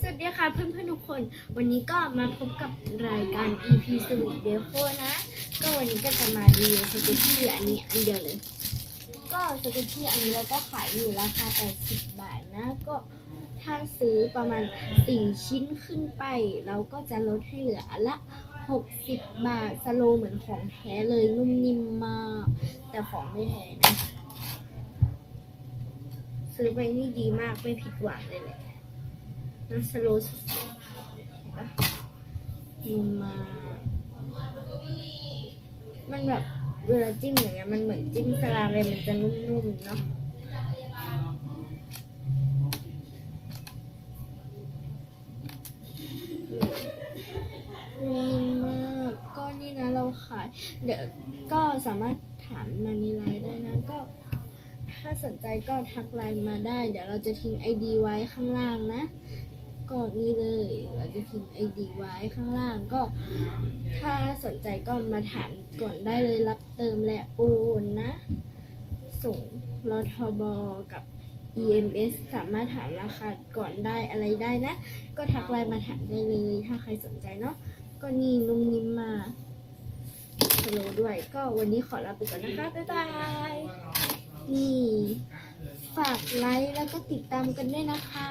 สวัสดีค่ะเพื่อนๆทุกคน วันนี้ก็มาพบกับรายการ EP Sweet d e c o นะ ก็วันนี้ก็จะมารีวิวสเก็ตตี้อันนี้อันเดียวเลย ก็สเก็ตตี้อันนี้เราก็ขายอยู่ราคา 80 บาทนะ ก็ถ้าซื้อประมาณ 4 ชิ้นขึ้นไป เราก็จะลดให้เหลือละ 60 บาท สโลเหมือนของแท้เลยนุ่มนิ่มมาก แต่ของไม่แท้นะ ซื้อไปนี่ดีมากไม่ผิดหวังเลยแหละ น้ำสโลสุดๆเห็นปะนุ่มา มันแบบเวลาจิ้มอย่างเงี้ยมันเหมือนจิ้มสลาเลยมันจะนุ่มๆเนาะนุ่มมากก็นี่นะเราขาย เดี๋ยวก็สามารถถามมาในไลน์ได้นะก็ถ้าสนใจก็ทักไลน์มาได้ เดี๋ยวเราจะทิ้ง ID ไว้ข้างล่างนะ ก็นี่เลยเราจะทิ้ง ID ไว้ข้างล่างก็ ถ้าสนใจก็มาถามก่อนได้เลยรับเติมและโอนนะ ส่งรทบกับ EMS สามารถถามราคาก่อนได้อะไรได้นะ ก็ทักไลน์มาถามได้เลย ถ้าใครสนใจเนาะก็นี่นุ่มนิ่มมากสโลว์ด้วย ก็วันนี้ขอลาไปก่อนนะคะ บ๊ายบาย นี่ ฝากไลค์แล้วก็ติดตามกันด้วยนะคะ